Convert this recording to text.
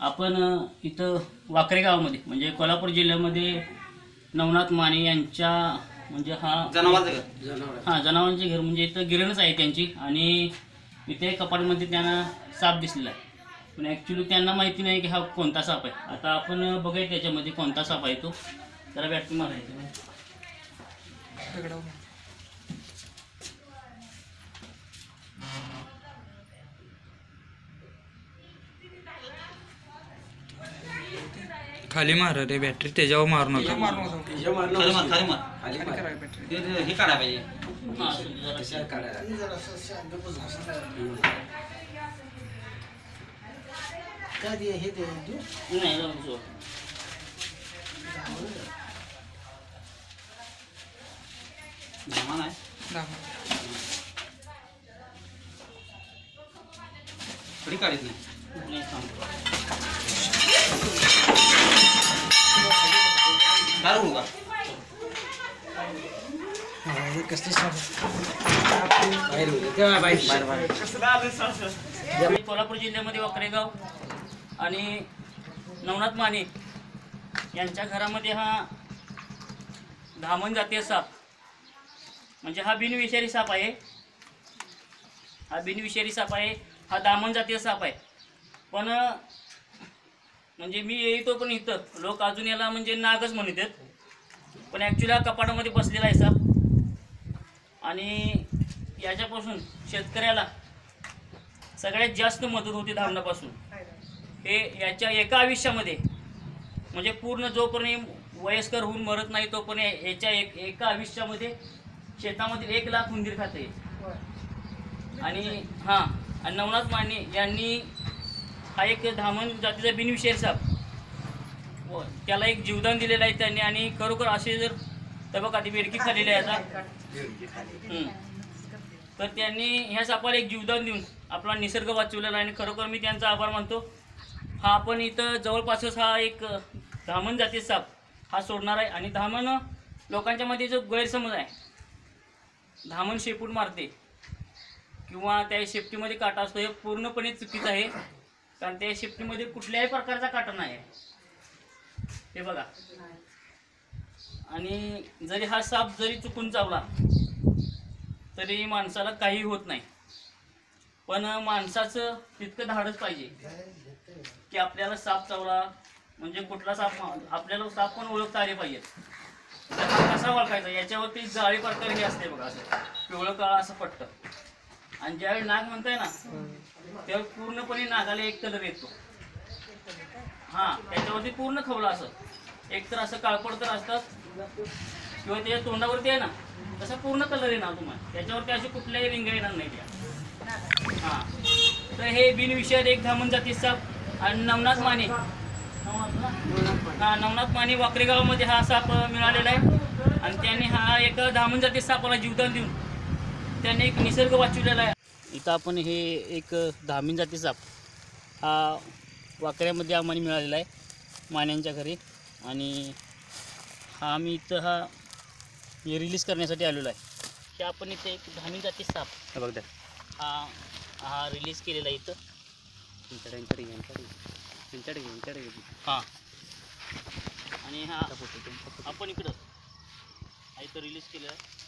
आपण इथं वाकरे गावामध्ये म्हणजे कोल्हापूर जिल्ह्यामध्ये नवनाथ माने यांच्या म्हणजे हा जनावरचं घर. हा जनावरांचे घर म्हणजे इथं गिरणच आहे त्यांची आणि इथे कपाटमध्ये त्यांना साप दिसलेला आहे. पण ॲक्च्युली त्यांना माहिती नाही की हा कोणता साप आहे. आता आपण बघूया त्याच्यामध्ये कोणता साप आहे तो. त्याला बॅटरी मारायचं. खाली मार रे बॅटरी त्याच्यावर मारू नका. खाली मार खाली मार. हे- हे- हे काढा पाहिजे हा, जरा- नाही जाऊ दे, सोड. जमा नाही. तरी काढत नाही. नाही, थांब. काय होऊ का मी कोल्हापूर जिल्ह्यामध्ये वक्रेगाव आणि नवनाथ माने यांच्या घरामध्ये हा धामण जातीय साप म्हणजे हा बिनविषारी साप आहे. हा बिनविषारी साप आहे हा दामण जातीय साप आहे. पण म्हणजे मी येतो पण इथं. लोक अजून याला म्हणजे नागच म्हणतात पण ॲक्च्युली हा कपाटामध्ये बसलेला आहे साप. आणि याच्यापासून शेतकऱ्याला सगळ्यात जास्त मदत होती धावण्यापासून हे याच्या एका आयुष्यामध्ये म्हणजे पूर्ण जोपर्यंत वयस्कर होऊन मरत नाही तोपर्यंत याच्या एक एका आयुष्यामध्ये शेतामध्ये एक लाख उंदीर खाते. आणि हां आणि नवनाथ माने यांनी हा एक धामण जातीचा बिनविषय साप. व त्याला एक जीवदान दिलेलं आहे त्यांनी आणि खरोखर असे जर तर बघा ती बेडकी खाल्लेली आहे आता. तर त्यांनी ह्या सापाला एक जीवदान देऊन आपला निसर्ग वाचवलेला आहे आणि खरोखर मी त्यांचा आभार मानतो. हा आपण इथं जवळपासच हा एक धामण जातीचा साप हा सोडणार आहे. आणि धामण लोकांच्या मध्ये जो गैरसमज आहे धामण शेपूट मारते किंवा त्या शेपटीमध्ये काटा असतो हे पूर्णपणे चुकीचं आहे. कारण त्या शेपटीमध्ये कुठल्याही प्रकारचा काटा नाही आहे. हे बघा. आणि जरी हा साप जरी चुकून चावला तरी माणसाला काही होत नाही. पण माणसाचं तितकं धाडच पाहिजे की आपल्याला साप चावला म्हणजे कुठला साप आपल्याला साप पण ओळखता आले पाहिजेत. तर हा कसा ओळखायचा? याच्यावरती जाळी प्रकार हे असते बघा असं. पिवळं काळं असं पट्ट. आणि ज्यावेळी नाग म्हणताय ना त्यावेळी पूर्णपणे नागाला एक कलर येतो. हा त्याच्यावरती पूर्ण खवलं असं. एक तर असं काळपड तर असतात किंवा त्याच्या तोंडावरती आहे ना तसा पूर्ण कलर येणार तुम्हाला. त्याच्यावरती अशी कुठल्याही रिंग येणार नाही त्या. हां. तर हे बिनविषयात एक धामण जाती साप आणि नवनाथ माने. हा नवनाथ माने वाकरे गावामध्ये हा साप मिळालेला आहे. आणि त्यांनी हा एक धामण जाती सापाला जीवदान देऊन त्यांनी एक निसर्ग वाचवलेला आहे. इथं आपण हे एक धामीन जाती साप हा वाकऱ्यामध्ये आम्हाला मिळालेला आहे मान्यांच्या घरी. आणि हा आम्ही इथं हा हे रिलीज करण्यासाठी आलेलो आहे. हे आपण इथे एक धामीन जाती साप हे बघ हा हा रिलीज केलेला आहे इथं. हां. आणि हा आपण इकडं हा इथं रिलीज केलेला आहे.